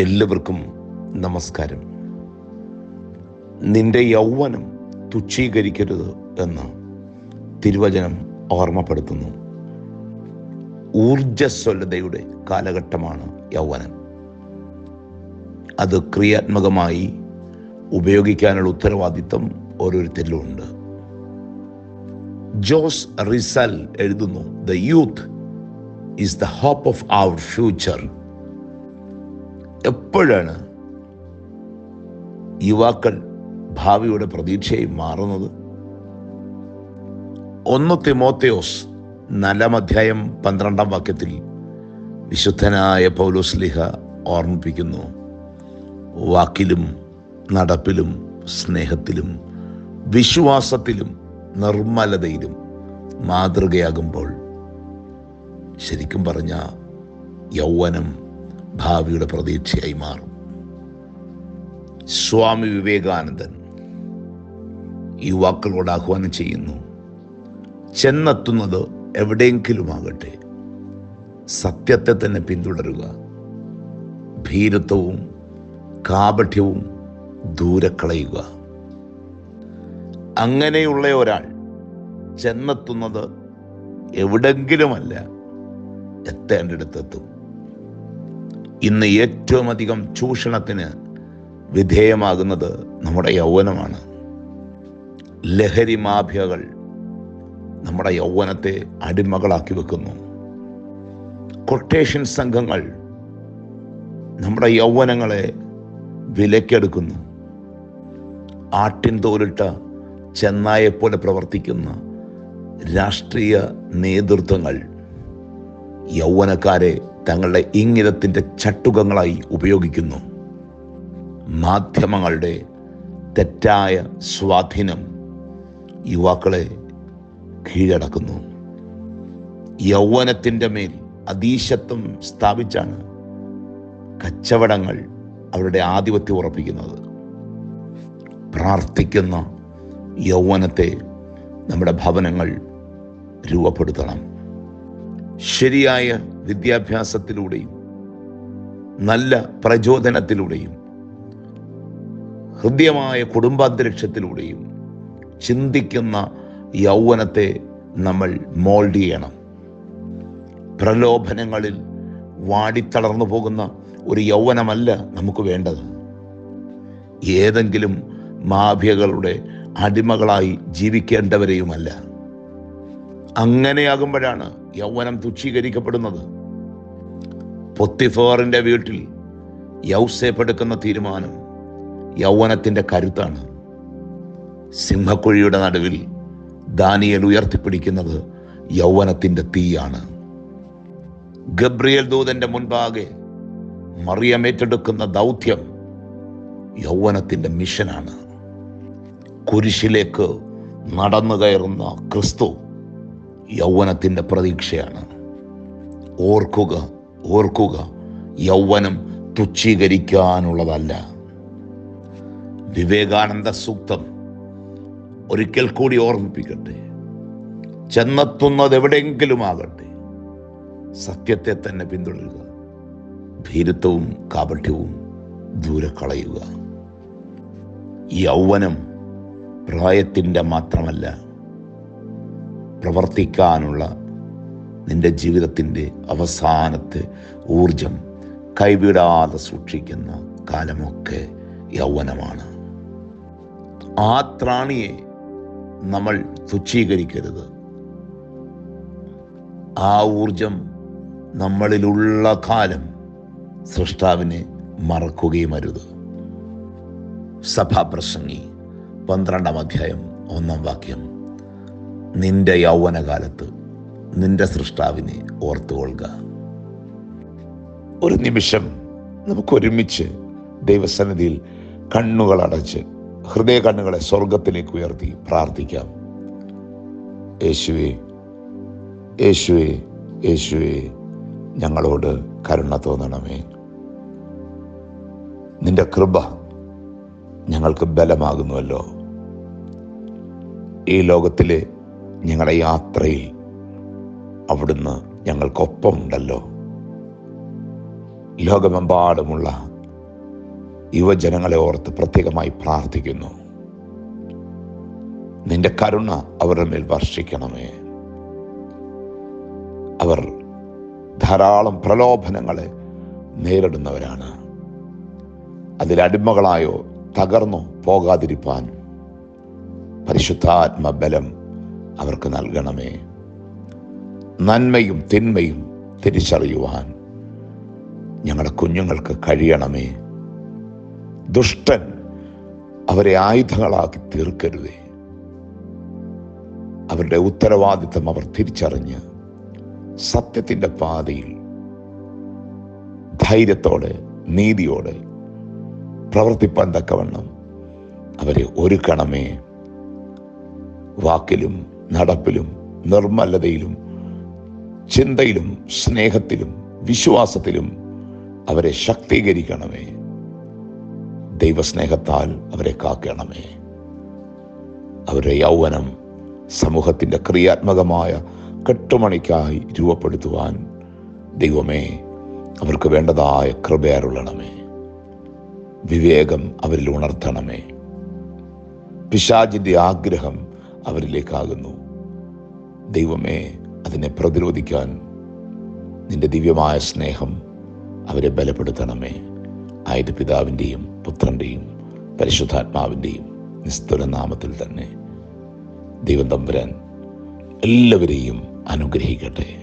എല്ലാവർക്കും നമസ്കാരം. നിന്റെ യൗവനം തുച്ഛീകരിക്കരുത് എന്ന് തിരുവചനം ഓർമ്മപ്പെടുത്തുന്നു. ഊർജസ്വലതയുടെ കാലഘട്ടമാണ് യൗവനം. അത് ക്രിയാത്മകമായി ഉപയോഗിക്കാനുള്ള ഉത്തരവാദിത്തം ഓരോരുത്തരിലുമുണ്ട് ജോസ് റിസൽ എഴുതുന്നു the youth is the hope of our future എപ്പോഴാണ് യുവാക്കൾ ഭാവിയുടെ പ്രതീക്ഷയായി മാറുന്നത്? ഒന്ന് തിമോത്തയോസ് നാലാം അധ്യായം പന്ത്രണ്ടാം വാക്യത്തിൽ വിശുദ്ധനായ പൗലോസ് പൗലോസ്ലിഹ ഓർമ്മിപ്പിക്കുന്നു. വാക്കിലും നടപ്പിലും സ്നേഹത്തിലും വിശ്വാസത്തിലും നിർമ്മലതയിലും മാതൃകയാകുമ്പോൾ ശരിക്കും പറഞ്ഞ യൗവനം ഭാവിയുടെ പ്രതീക്ഷയായി മാറും. സ്വാമി വിവേകാനന്ദൻ യുവാക്കളോട് ആഹ്വാനം ചെയ്യുന്നു ചെന്നെത്തുന്നത് എവിടെയെങ്കിലുമാകട്ടെ. സത്യത്തെ തന്നെ പിന്തുടരുക. ഭീരത്വവും കാപഠ്യവും ദൂരെ കളയുക അങ്ങനെയുള്ള ഒരാൾ ചെന്നെത്തുന്നത് എവിടെങ്കിലുമല്ല എത്തേണ്ടിടത്തെത്തും. ഇന്ന് ഏറ്റവും അധികം ചൂഷണത്തിന് വിധേയമാകുന്നത് നമ്മുടെ യൗവനമാണ്. ലഹരി മാഫിയകൾ നമ്മുടെ യൗവനത്തെ അടിമകളാക്കി വെക്കുന്നു. കൊട്ടേഷൻ സംഘങ്ങൾ നമ്മുടെ യൗവനങ്ങളെ വിലക്കെടുക്കുന്നു ആട്ടിൻ തോലിട്ട ചെന്നായെപ്പോലെ പ്രവർത്തിക്കുന്ന രാഷ്ട്രീയ നേതൃത്വങ്ങൾ യൗവനക്കാരെ തങ്ങളുടെ ഇംഗിതത്തിന്റെ ചട്ടുകങ്ങളായി ഉപയോഗിക്കുന്നു. മാധ്യമങ്ങളുടെ തെറ്റായ സ്വാധീനം യുവാക്കളെ കീഴടക്കുന്നു. യൗവനത്തിന്റെ മേൽ അതീശത്വം സ്ഥാപിച്ചാണ് കച്ചവടങ്ങൾ അവരുടെ ആധിപത്യം ഉറപ്പിക്കുന്നത്. പ്രാർത്ഥിക്കുന്ന യൗവനത്തെ നമ്മുടെ ഭവനങ്ങൾ രൂപപ്പെടുത്തണം. ശരിയായ വിദ്യാഭ്യാസത്തിലൂടെയും നല്ല പ്രചോദനത്തിലൂടെയും ഹൃദ്യമായ കുടുംബാന്തരീക്ഷത്തിലൂടെയും ചിന്തിക്കുന്ന യൗവനത്തെ നമ്മൾ മോൾഡ് ചെയ്യണം. പ്രലോഭനങ്ങളിൽ വാടിത്തളർന്നു പോകുന്ന ഒരു യൗവനമല്ല നമുക്ക് വേണ്ടത്. ഏതെങ്കിലും മാഫിയകളുടെ അടിമകളായി ജീവിക്കേണ്ടവരെയുമല്ല. അങ്ങനെയാകുമ്പോഴാണ് യൗവനം തുച്ഛീകരിക്കപ്പെടുന്നത്. പൊത്തിഫോറിന്റെ വീട്ടിൽ യൗസേപ്പെടുക്കുന്ന തീരുമാനം യൗവനത്തിന്റെ കരുത്താണ്. സിംഹക്കുഴിയുടെ നടുവിൽ ദാനിയൽ ഉയർത്തിപ്പിടിക്കുന്നത് യൗവനത്തിന്റെ തീയാണ്. ഗബ്രിയൽ ദൂതന്റെ മുൻപാകെ മറിയമേറ്റെടുക്കുന്ന ദൗത്യം യൗവനത്തിന്റെ മിഷനാണ്. കുരിശിലേക്ക് നടന്നു കയറുന്ന ക്രിസ്തു യൗവനത്തിന്റെ പ്രതീക്ഷയാണ്. ഓർക്കുക ഓർക്കുക യൗവനം തുച്ഛീകരിക്കാനുള്ളതല്ല. വിവേകാനന്ദ സൂക്തം ഒരിക്കൽ കൂടി ഓർമ്മിപ്പിക്കട്ടെ. ചെന്നെത്തുന്നത് എവിടെയെങ്കിലും ആകട്ടെ സത്യത്തെ തന്നെ പിന്തുടരുക. ഭീരുത്വവും കാപഠ്യവും ദൂരെ കളയുക യൗവനം പ്രായത്തിന്റെ മാത്രമല്ല പ്രവർത്തിക്കാനുള്ള നിന്റെ ജീവിതത്തിന്റെ അവസാനത്തെ ഊർജം കൈവിടാതെ സൂക്ഷിക്കുന്ന കാലമൊക്കെ യൗവനമാണ്. ആ ത്രാണിയെ നമ്മൾ തുച്ഛീകരിക്കരുത്. ആ ഊർജം നമ്മളിലുള്ള കാലം സൃഷ്ടാവിനെ മറക്കുകയും അരുത്. സഭാപ്രസംഗി പന്ത്രണ്ടാം അധ്യായം ഒന്നാം വാക്യം. നിന്റെ യൗവനകാലത്ത് നിന്റെ സൃഷ്ടാവിനെ ഓർത്തുകൊള്ളുക. ഒരു നിമിഷം നമുക്ക് ഒരുമിച്ച് ദൈവസന്നിധിയിൽ കണ്ണുകൾ അടച്ച് ഹൃദയ കണ്ണുകളെ സ്വർഗത്തിലേക്ക് ഉയർത്തി പ്രാർത്ഥിക്കാം. യേശുവേ യേശുവേ യേശുവേ ഞങ്ങളോട് കരുണ തോന്നണമേ. നിന്റെ കൃപ ഞങ്ങൾക്ക് ബലമാകുന്നുവല്ലോ. ഈ ലോകത്തിലെ ഞങ്ങളുടെ യാത്രയിൽ അവിടുന്ന് ഞങ്ങൾക്കൊപ്പം ഉണ്ടല്ലോ ലോകമെമ്പാടുമുള്ള യുവജനങ്ങളെ ഓർത്ത് പ്രത്യേകമായി പ്രാർത്ഥിക്കുന്നു. നിന്റെ കരുണ അവരുടെ മേൽ വർഷിക്കണമേ. അവർ ധാരാളം പ്രലോഭനങ്ങളെ നേരിടുന്നവരാണ്. അതിലടിമകളായോ തകർന്നോ പോകാതിരിപ്പാൻ പരിശുദ്ധാത്മബലം അവർക്ക് നൽകണമേ. നന്മയും തിന്മയും തിരിച്ചറിയുവാൻ ഞങ്ങളുടെ കുഞ്ഞുങ്ങൾക്ക് കഴിയണമേ. ദുഷ്ടൻ അവരെ ആയുധങ്ങളാക്കി തീർക്കരുതേ. അവരുടെ ഉത്തരവാദിത്തം അവർ തിരിച്ചറിഞ്ഞ് സത്യത്തിന്റെ പാതയിൽ ധൈര്യത്തോടെ നീതിയോടെ പ്രവർത്തിപ്പാൻ തക്കവണ്ണം അവരെ ഒരുക്കണമേ. വാക്കിലും നടപ്പിലും നിർമ്മലതയിലും ചിന്തയിലും സ്നേഹത്തിലും വിശ്വാസത്തിലും അവരെ ശക്തീകരിക്കണമേ. ദൈവസ്നേഹത്താൽ അവരെ കാക്കണമേ. അവരുടെ യൗവനം സമൂഹത്തിന്റെ ക്രിയാത്മകമായ കെട്ടുമണിക്കായി രൂപപ്പെടുത്തുവാൻ ദൈവമേ അവർക്ക് വേണ്ടതായ കൃപയരുളണമേ വിവേകം അവരിൽ ഉണർത്തണമേ. പിശാചിന്റെ ആഗ്രഹം അവരിലേക്കാകുന്നു. ദൈവമേ അതിനെ പ്രതിരോധിക്കാൻ നിന്റെ ദിവ്യമായ സ്നേഹം അവരെ ബലപ്പെടുത്തണമേ. ആയത് പിതാവിന്റെയും പുത്രന്റെയും പരിശുദ്ധാത്മാവിന്റെയും നിസ്തുല നാമത്തിൽ തന്നെ ദൈവം തമ്പുരാൻ എല്ലാവരെയും അനുഗ്രഹിക്കട്ടെ.